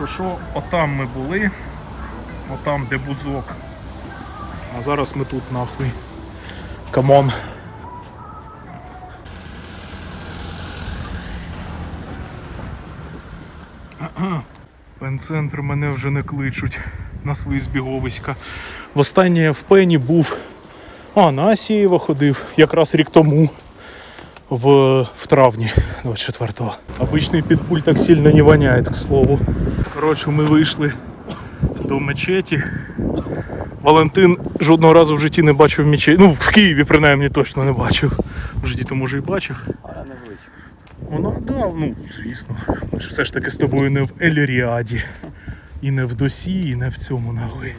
Що що, отам ми були, отам де бузок. А зараз ми тут нахуй. Камон. Пенцентр мене вже не кличуть на свої збіговиська. Востаннє в пені був. А, на Асієво ходив якраз рік тому. В, в травні 24-го. Обичний підпуль так сильно не воняє, к слову. Коротше, ми вийшли до мечеті. Валентин жодного разу в житті не бачив мечеті. Ну, в Києві принаймні точно не бачив. В житті то може і бачив. А не. Вона, да, ну, звісно. Ми ж все ж таки з тобою не в Еліріаді. І не в Досі, і не в цьому нахуй.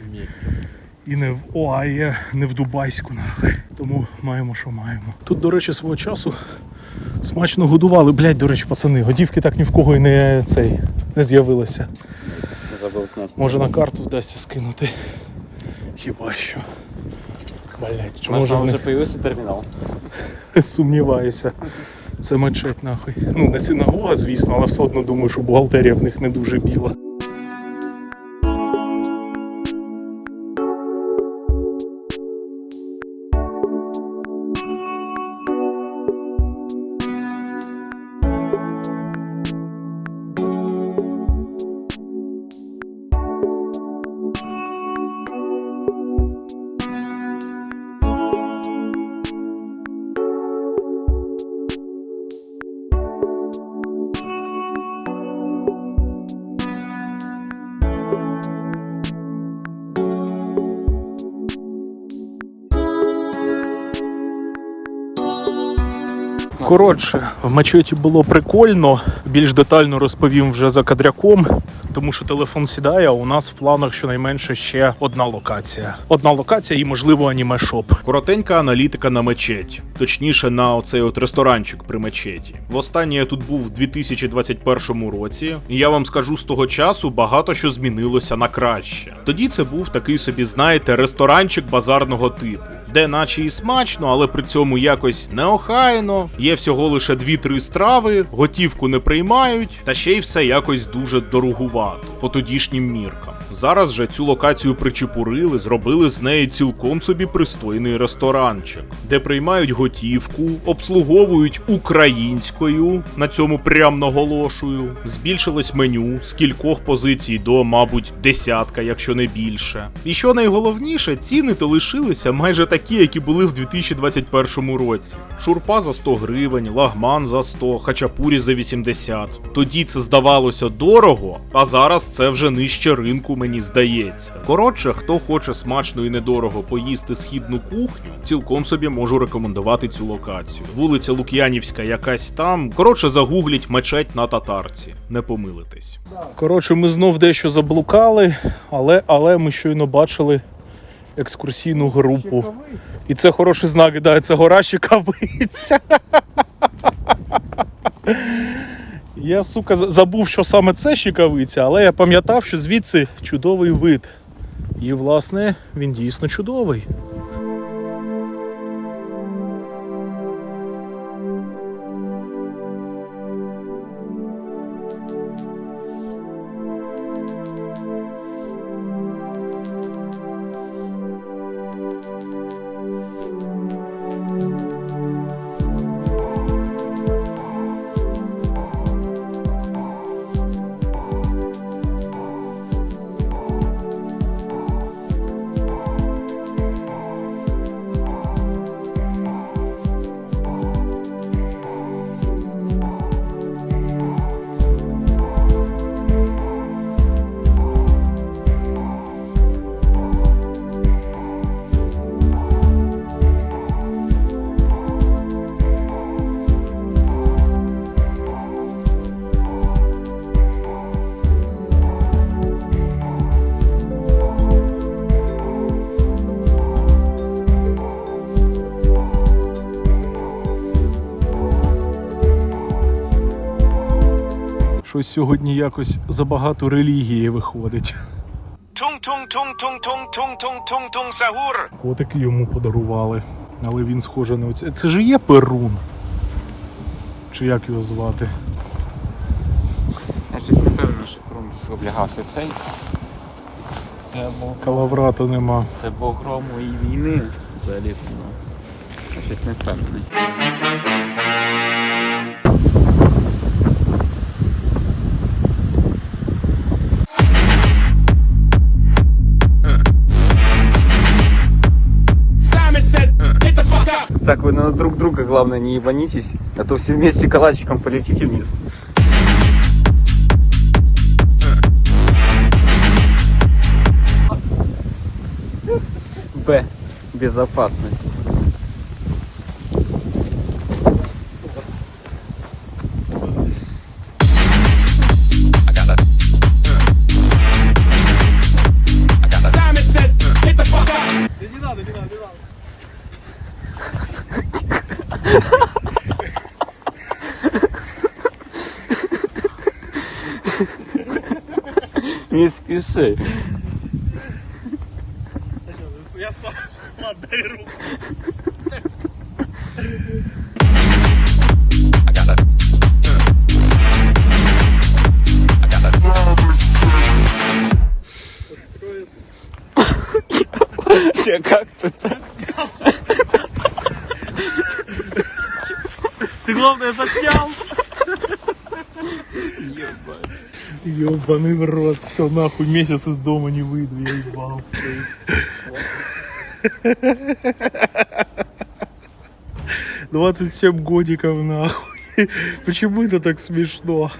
І не в ОАЄ, не в Дубайську нахуй. Тому маємо, що маємо. Тут, до речі, свого часу смачно годували. Блять, до речі, пацани, годівки так ні в кого і не цей не з'явилося. Може на карту вдасться скинути. Хіба що. Блять, чому Може, може вже появився термінал. сумніваюся. Це мечеть нахуй. Ну, не синагога, звісно, але все одно думаю, що бухгалтерія в них не дуже біла. Коротше, в мечеті було прикольно. Більш детально розповім вже за кадряком, тому що телефон сідає, а у нас в планах щонайменше ще одна локація. Одна локація і, можливо, аніме-шоп. Коротенька аналітика на мечеть, точніше на оцей от ресторанчик при мечеті. Востаннє я тут був в 2021 році, і я вам скажу, з того часу багато що змінилося на краще. Тоді це був такий собі, знаєте, ресторанчик базарного типу. Де наче і смачно, але при цьому якось неохайно. Є всього лише 2-3 страви, готівку не приймають, та ще й все якось дуже дорогувато по тодішнім міркам. Зараз же цю локацію причепурили, зробили з неї цілком собі пристойний ресторанчик, де приймають готівку, обслуговують українською, на цьому прям наголошую. Збільшилось меню з кількох позицій до, мабуть, десятка, якщо не більше. І що найголовніше, ціни то лишилися майже такі, які були в 2021 році. Шурпа за 100 гривень, лагман за 100, хачапурі за 80. Тоді це здавалося дорого, а зараз це вже нижче ринку, мені здається. Коротше, хто хоче смачно і недорого поїсти східну кухню, цілком собі можу рекомендувати цю локацію. Вулиця Лук'янівська, якась там. Коротше, загугліть мечеть на татарці. Не помилитесь. Коротше, ми знов дещо заблукали, але, але ми щойно бачили екскурсійну групу. І це хороший знак, да, це гора Щекавиця. Я, сука, забув, що саме це щікавиця, але я пам'ятав, що звідси чудовий вид. І, власне, він дійсно чудовий. чогось сьогодні якось забагато релігії виходить. Тунг-тунг-тунг-тунг-тунг-тунг-тунг-тунг Сагур. Котики йому подарували. Але він схоже на оце. Це ж є Перун. Чи як його звати? Я щось не певний, що Крум облягався цей. Це був Калаврата нема. Це бог грому і війни взагалі. ну, Я щось не впевнений. Так, вы на друг друга, главное, не ебанитесь, а то все вместе калачиком полетите вниз. Б. Безопасность. Simon says, get the fuck out. Не спеши. Я сам отдай руку. Я как тут? Главное заснял. Ебаный в рот. Все, нахуй, месяц из дома не выйду, я ебал. Двадцать семь годиков, нахуй. Почему это так смешно?